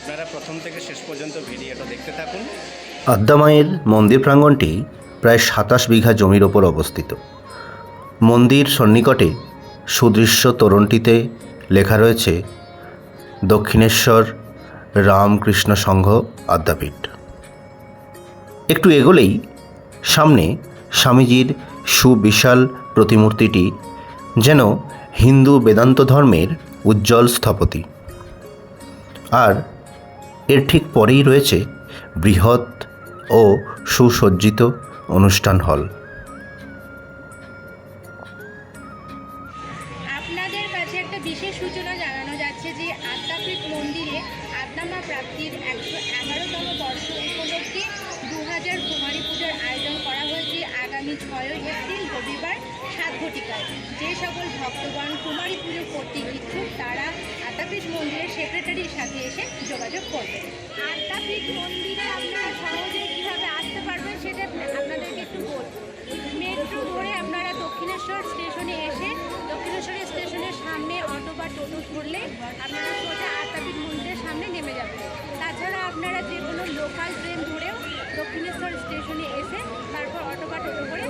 আপনারা প্রথম থেকে শেষ পর্যন্ত ভিডিওটা দেখতে থাকুন। মন্দির প্রাঙ্গণটি প্রায় সাতাশ বিঘা জমির ওপর অবস্থিত। মন্দির সন্নিকটে সুদৃশ্য তোরণটিতে লেখা রয়েছে, দক্ষিণেশ্বর রামকৃষ্ণ সংঘ আদ্যাপীঠ। একটু এগোলেই সামনে স্বামীজির সুবিশাল প্রতিমূর্তিটি, যেন হিন্দু বেদান্ত ধর্মের উজ্জ্বল স্থপতি। আর এর ঠিক পরেই রয়েছে বৃহৎ ও সুসজ্জিত অনুষ্ঠান হল। এপ্রিল রবিবার সাত ঘটিকায় যে সকল ভক্তগণ কুমারী পুজো করতে ইচ্ছুক, তারা আদ্যাপীঠ মন্দিরের সেক্রেটারির সাথে এসে যোগাযোগ করবেন আদ্যাপীঠ মন্দিরে আপনারা সহজে কীভাবে আসতে পারবেন সেটা আপনাদেরকে একটু বলব। মেট্রো ধরে আপনারা দক্ষিণেশ্বর স্টেশনে এসে দক্ষিণেশ্বরের স্টেশনের সামনে অটো বা টোটো ধরলে আপনারা সোজা আদ্যাপীঠ মন্দিরের সামনে নেমে যাবেন। তাছাড়া আপনারা যে কোনো লোকাল ট্রেন ধরেও দক্ষিণেশ্বর স্টেশনে এসে তারপর অটো বা টোটো করে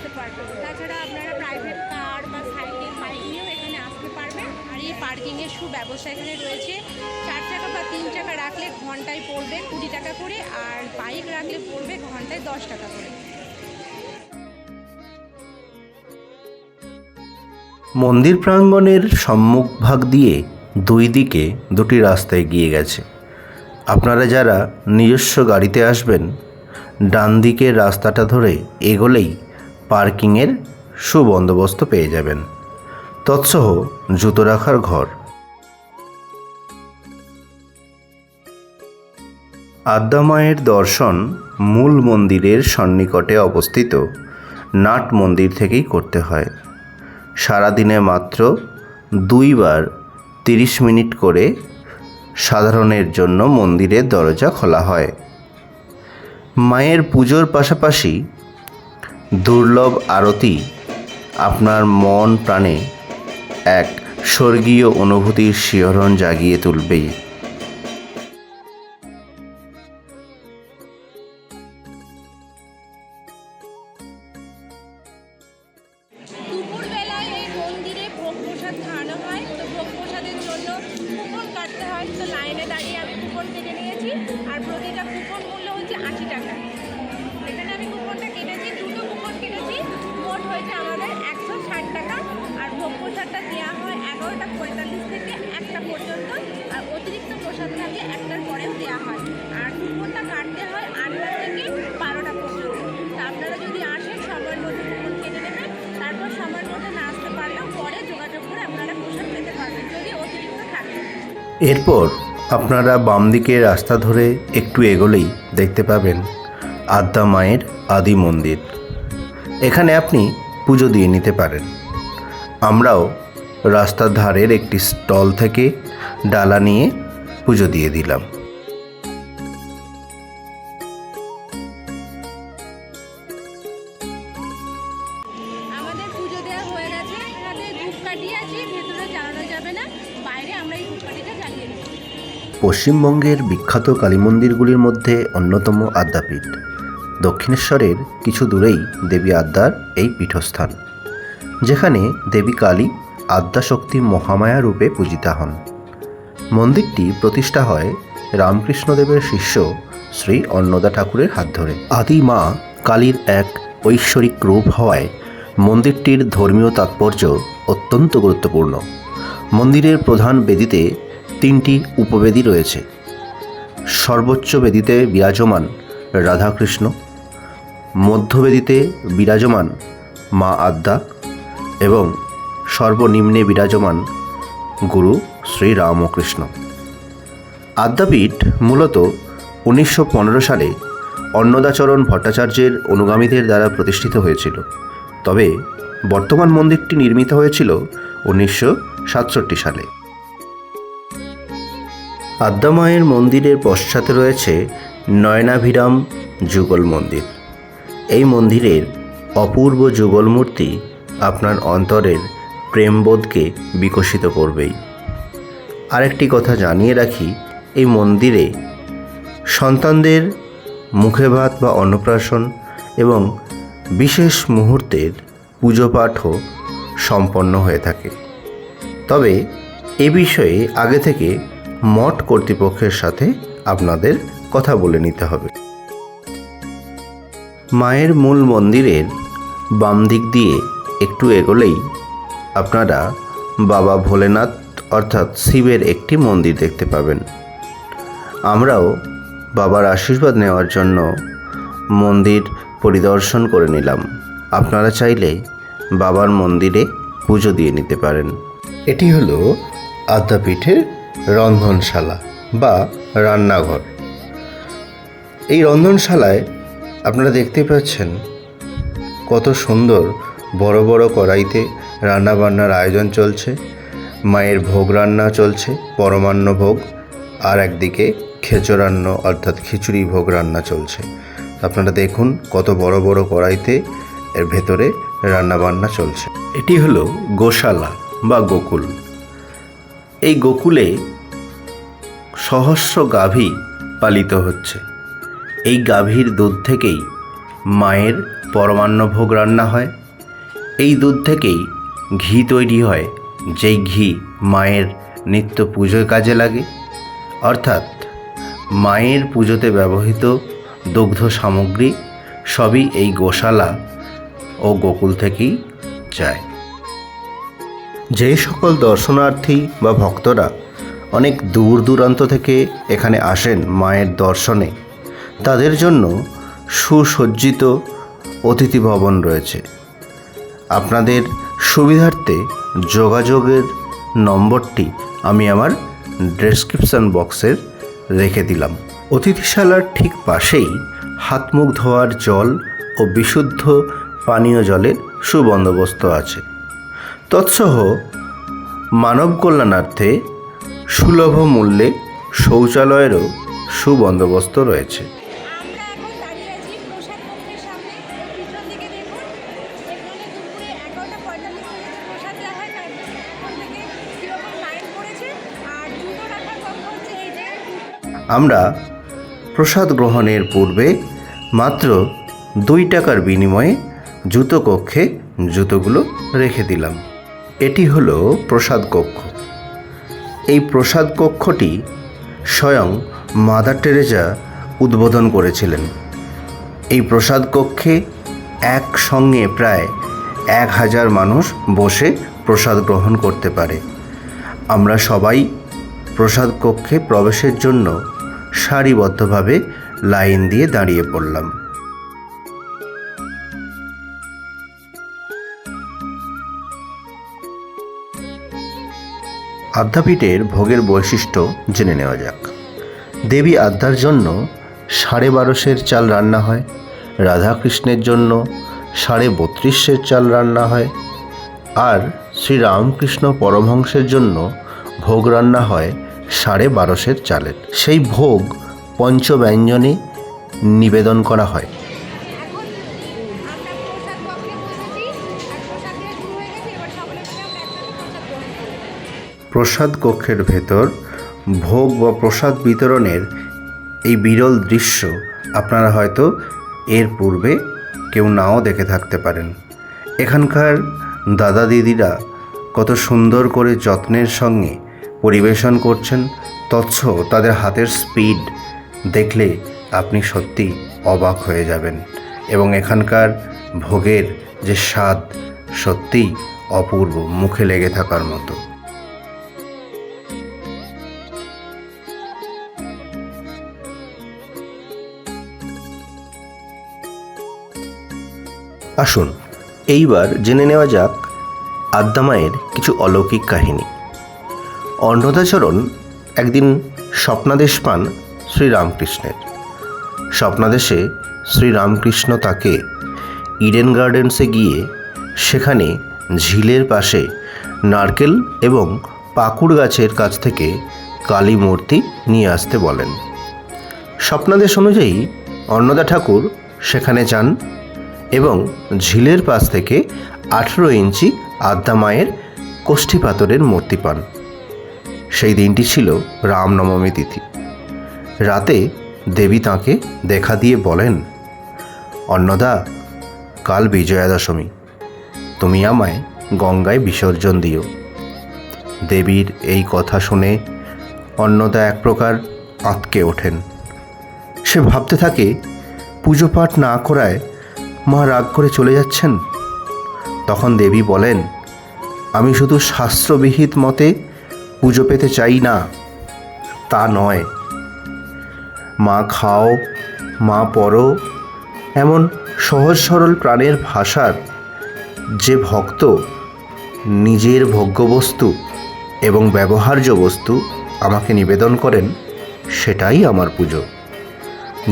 আসতে পারবেন তাছাড়া আপনারা প্রাইভেট কার বা সাইকেল বাইক নিয়েও এখানে আসতে পারবেন। আর এই পার্কিংয়ের সুব্যবস্থা এখানে রয়েছে। চার চাকা বা তিন চাকা রাখলে ঘন্টায় পড়বে কুড়ি টাকা করে, আর বাইক রাখলে পড়বে ঘন্টায় দশ টাকা করে। মন্দির প্রাঙ্গণের সম্মুখভাগ দিয়ে দুই দিকে দুটি রাস্তায় এগিয়ে গেছে। আপনারা যারা নিজস্ব গাড়িতে আসবেন, ডান দিকের রাস্তাটা ধরে এগোলেই পার্কিংয়ের সুবন্দোবস্ত পেয়ে যাবেন। তৎসহ জুতো রাখার ঘর। আদ্যামায়ের দর্শন মূল মন্দিরের সন্নিকটে অবস্থিত। নাট মন্দির থেকেই করতে হয়। সারাদিনে মাত্র দুইবার তিরিশ মিনিট করে সাধারণের জন্য মন্দিরের দরজা খোলা হয়। মায়ের পুজোর পাশাপাশি দুর্লভ আরতি আপনার মন প্রাণে এক স্বর্গীয় অনুভূতির শিহরণ জাগিয়ে তুলবে। আর প্রতিটা কুপন মূল্য হচ্ছে আশি টাকা। ষাট টাকা আর ভোগ প্রসাদটা দেওয়া হয় এগারোটা পঁয়তাল্লিশ থেকে একটা পর্যন্ত আর অতিরিক্ত প্রসাদ থাকে একটার পরেও দেওয়া হয়। আর কুপনটা কাটতে হয় আটটা থেকে বারোটা পর্যন্ত। তা আপনারা যদি আসেন সময়ের মধ্যে কুপন কেটে নেবেন, তারপর সময়ের মধ্যে না আসতে পারলেও পরে যোগাযোগ করে আপনারা প্রসাদ পেতে পারবেন যদি অতিরিক্ত থাকে। এরপর আপনারা বাম দিকে রাস্তা ধরে একটু এগোলেই দেখতে পাবেন আদ্যা মায়ের আদি মন্দির। এখানে আপনি পুজো দিয়ে নিতে পারেন। আমরাও রাস্তার ধারের একটি স্টল থেকে ডালা নিয়ে পুজো দিয়ে দিলাম। পশ্চিমবঙ্গের বিখ্যাত কালী মন্দিরগুলির মধ্যে অন্যতম আদ্যাপীঠ। দক্ষিণেশ্বরের কিছু দূরেই দেবী আদ্যার এই পীঠস্থান। যেখানে দেবী কালী আদ্যাশক্তি মহামায়া রূপে পূজিতা হন। মন্দিরটি প্রতিষ্ঠা হয় রামকৃষ্ণদেবের শিষ্য শ্রী অন্নদা ঠাকুরের হাত ধরে। আদি মা কালীর এক ঐশ্বরিক রূপ হওয়ায় মন্দিরটির ধর্মীয় তাৎপর্য অত্যন্ত গুরুত্বপূর্ণ। মন্দিরের প্রধান বেদিতে তিনটি উপবেদী রয়েছে। সর্বোচ্চ বেদিতে বিরাজমান রাধাকৃষ্ণ মধ্যবেদিতে বিরাজমান মা আদ্যা এবং সর্বনিম্নে বিরাজমান গুরু শ্রী রামকৃষ্ণ। আদ্যাপীঠ মূলত উনিশশো পনেরো সালে অন্নদাচরণ ভট্টাচার্যের অনুগামীদের দ্বারা প্রতিষ্ঠিত হয়েছিল। তবে বর্তমান মন্দিরটি নির্মিত হয়েছিল উনিশশো সাতষট্টি সালে। আদ্যামায়ের মন্দিরের পশ্চাতে রয়েছে নয়নাভিরাম যুগল মন্দির। এই মন্দিরের অপূর্ব যুগল মূর্তি আপনার অন্তরের প্রেমবোধকে বিকশিত করবেই। আরেকটি কথা জানিয়ে রাখি, এই মন্দিরে সন্তানদের মুখে ভাত বা অন্নপ্রাশন এবং বিশেষ মুহূর্তের পুজো পাঠও সম্পন্ন হয়ে থাকে। তবে এ বিষয়ে আগে থেকে মঠ কর্তৃপক্ষের সাথে আপনাদের কথা বলে নিতে হবে। মায়ের মূল মন্দিরের বাম দিক দিয়ে একটু এগোলেই আপনারা বাবা ভোলেনাথ অর্থাৎ শিবের একটি মন্দির দেখতে পাবেন। আমরাও বাবার আশীর্বাদ নেওয়ার জন্য মন্দির পরিদর্শন করে নিলাম। আপনারা চাইলে বাবার মন্দিরে পুজো দিয়ে নিতে পারেন। এটি হলো আদ্যাপীঠের রন্ধনশালা বা রান্নাঘর। এই রন্ধনশালায় আপনারা দেখতে পাচ্ছেন কত সুন্দর বড় বড় কড়াইতে রান্নাবান্নার আয়োজন চলছে, মায়ের ভোগ রান্না চলছে, পরমান্ন ভোগ, আর একদিকে খেচরান্ন অর্থাৎ খিচুড়ি ভোগ রান্না চলছে। আপনারা দেখুন কত বড় বড় কড়াইতে এর ভেতরে রান্নাবান্না চলছে। এটি হলো গোশালা বা গোকুল। এই গোকুলে সহস্র গাভী পালিত হচ্ছে। এই গাভীর দুধ থেকেই মায়ের পরমান্ন ভোগ রান্না হয়। এই দুধ থেকেই ঘি তৈরি হয়, যেই ঘি মায়ের নিত্য পুজোয় কাজে লাগে। অর্থাৎ মায়ের পুজোতে ব্যবহৃত দুগ্ধ সামগ্রী সবই এই গোশালা ও গোকুল থেকেই যায়। যে সকল দর্শনার্থী বা ভক্তরা অনেক দূর দূরান্ত থেকে এখানে আসেন মায়ের দর্শনে, তাদের জন্য সুসজ্জিত অতিথি ভবন রয়েছে। আপনাদের সুবিধার্থে যোগাযোগের নম্বরটি আমি আমার ডেসক্রিপশন বক্সের রেখে দিলাম। অতিথিশালার ঠিক পাশেই হাত মুখ ধোয়ার জল ও বিশুদ্ধ পানীয় জলের সুবন্দোবস্ত আছে। তৎসহ মানব কল্যাণার্থে সুলভ মূল্যে শৌচালয়েরও সুবন্দোবস্ত রয়েছে আমরা এখন দাঁড়িয়ে আছি প্রসাদ কক্ষের সামনে পিছন দিকে দেখুন এখানে দুপুরে এগারোটা পঁয়তাল্লিশ মিনিটে প্রসাদ দেওয়া হয় তার এখন থেকে কীরকম লাইন পড়েছে আর জুতো রাখার কক্ষ হচ্ছে এই যে আমরা প্রসাদ গ্রহণের পূর্বে মাত্র দুই টাকার বিনিময়ে জুতো কক্ষে জুতোগুলো রেখে দিলাম। এটি হলো প্রসাদ কক্ষ। এই প্রসাদ কক্ষটি স্বয়ং মাদার টেরেজা উদ্বোধন করেছিলেন। এই প্রসাদ কক্ষে একসঙ্গে প্রায় এক হাজার মানুষ বসে প্রসাদ গ্রহণ করতে পারে। আমরা সবাই প্রসাদ কক্ষে প্রবেশের জন্য সারিবদ্ধভাবে লাইন দিয়ে দাঁড়িয়ে পড়লাম। আদ্যাপীঠের ভোগের বৈশিষ্ট্য জেনে নেওয়া যাক। দেবী আদ্যার জন্য সাড়ে বারোশের চাল রান্না হয়, রাধাকৃষ্ণের জন্য সাড়ে বত্রিশের চাল রান্না হয়, আর শ্রীরামকৃষ্ণ পরমহংসের জন্য ভোগ রান্না হয় সাড়ে বারোশের চালের সেই ভোগ পঞ্চব্যঞ্জনে নিবেদন করা হয়। প্রসাদ কক্ষের ভেতর ভোগ বা প্রসাদ বিতরণের এই বিরল দৃশ্য আপনারা হয়তো এর পূর্বে কেউ নাও দেখে থাকতে পারেন এখানকার দাদা দিদিরা কত সুন্দর করে যত্নের সঙ্গে পরিবেশন করছেন, তৎস তাদের হাতের স্পিড দেখলে আপনি সত্যি অবাক হয়ে যাবেন এবং এখানকার ভোগের যে স্বাদ সত্যিই অপূর্ব, মুখে লেগে থাকার মতো। আসুন, এইবার জেনে নেওয়া যাক আদ্যামায়ের কিছু অলৌকিক কাহিনী। অন্নদাচরণ একদিন স্বপ্নাদেশ পান শ্রীরামকৃষ্ণের। স্বপ্নাদেশে শ্রীরামকৃষ্ণ তাকে ইডেন গার্ডেন্সে গিয়ে সেখানে ঝিলের পাশে নারকেল এবং পাকুড় গাছের কাছ থেকে কালী মূর্তি নিয়ে আসতে বলেন। স্বপ্নাদেশ অনুযায়ী অন্নদা ঠাকুর সেখানে যান এবং ঝিলের পাশ থেকে আঠেরো ইঞ্চি আদ্যা মায়ের কোষ্ঠী পাথরের মূর্তি পান। সেই দিনটি ছিল রামনবমী তিথি। রাতে দেবী তাঁকে দেখা দিয়ে বলেন, অন্নদা, কাল বিজয়া দশমী তুমি আমায় গঙ্গায় বিসর্জন দিও। দেবীর এই কথা শুনে অন্নদা এক প্রকার আঁতকে ওঠেন। সে ভাবতে থাকে, পুজো পাঠ না করায় মা রাগ করে চলে যাচ্ছেন? তখন দেবী বলেন, আমি শুধু শাস্ত্রবিহিত মতে পুজো পেতে চাই না। তা নয়। মা খাও, মা পড়ো, এমন সহজ সরল প্রাণের ভাষার যে ভক্ত নিজের ভোগ্যবস্তু এবং ব্যবহার্য বস্তু আমাকে নিবেদন করেন, সেটাই আমার পুজো।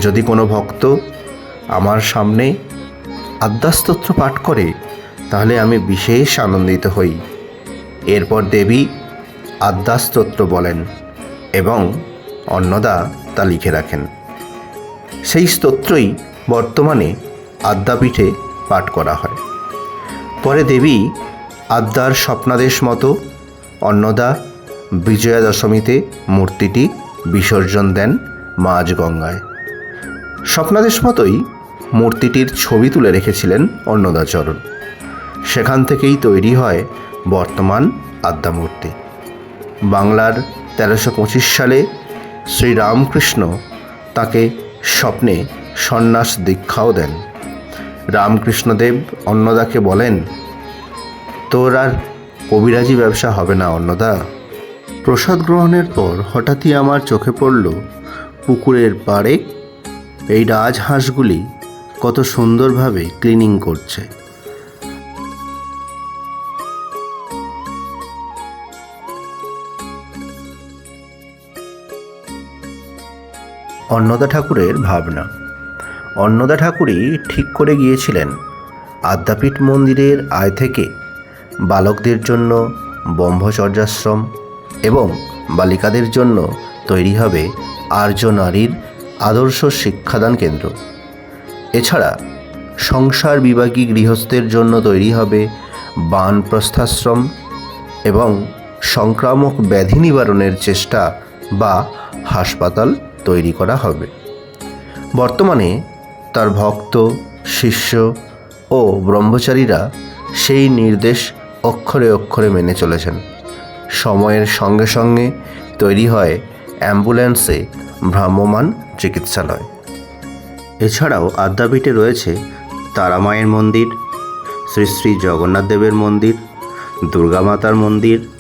যদি কোনো ভক্ত আমার সামনে আদ্যাস্তোত্র পাঠ করে, তাহলে আমি বিশেষ আনন্দিত হই। এরপর দেবী আদ্যাস্তোত্র বলেন এবং অন্নদা তা লিখে রাখেন। সেই স্তোত্রই বর্তমানে আদ্যাপীঠে পাঠ করা হয়। পরে দেবী আদ্যার স্বপ্নাদেশ মতো অন্নদা বিজয়া দশমীতে মূর্তিটি বিসর্জন দেন মাঝ গঙ্গায়। স্বপ্নাদেশ মতোই মূর্তিটির ছবি তুলে রেখেছিলেন অন্নদাচরণ। সেখান থেকেই তৈরি হয় বর্তমান আদ্যা মূর্তি বাংলার তেরোশো পঁচিশ সালে শ্রীরামকৃষ্ণ তাকে স্বপ্নে সন্ন্যাস দীক্ষাও দেন। রামকৃষ্ণদেব অন্নদাকে বলেন, তোর আর কবিরাজি ব্যবসা হবে না অন্নদা। প্রসাদ গ্রহণের পর হঠাৎই আমার চোখে পড়ল পুকুরের পাড়ে এই রাজহাঁসগুলি কত সুন্দরভাবে ক্লিনিং করছে। অন্নদা ঠাকুরের ভাবনা। অন্নদা ঠাকুরই ঠিক করে গিয়েছিলেন আদ্যাপীঠ মন্দিরের আয় থেকে বালকদের জন্য ব্রহ্মচর্যাশ্রম এবং বালিকাদের জন্য তৈরি হবে আর্য নারীর আদর্শ শিক্ষাদান কেন্দ্র। এছাড়া সংসার বিভাগী গৃহস্থের জন্য তৈরি হবে বানপ্রস্থাশ্রম এবং সংক্রামক ব্যাধি নিবারণের চেষ্টা বা হাসপাতাল তৈরি করা হবে। বর্তমানে তার ভক্ত, শিষ্য ও ব্রহ্মচারীরা সেই নির্দেশ অক্ষরে অক্ষরে মেনে চলেছেন। সময়ের সঙ্গে সঙ্গে তৈরি হয় অ্যাম্বুলেন্সে ভ্রাম্যমাণ চিকিৎসালয়। এছাড়াও আদ্যাপীঠে রয়েছে তারামায়ের মন্দির, শ্রী শ্রী জগন্নাথ দেবের মন্দির দুর্গা মাতার মন্দির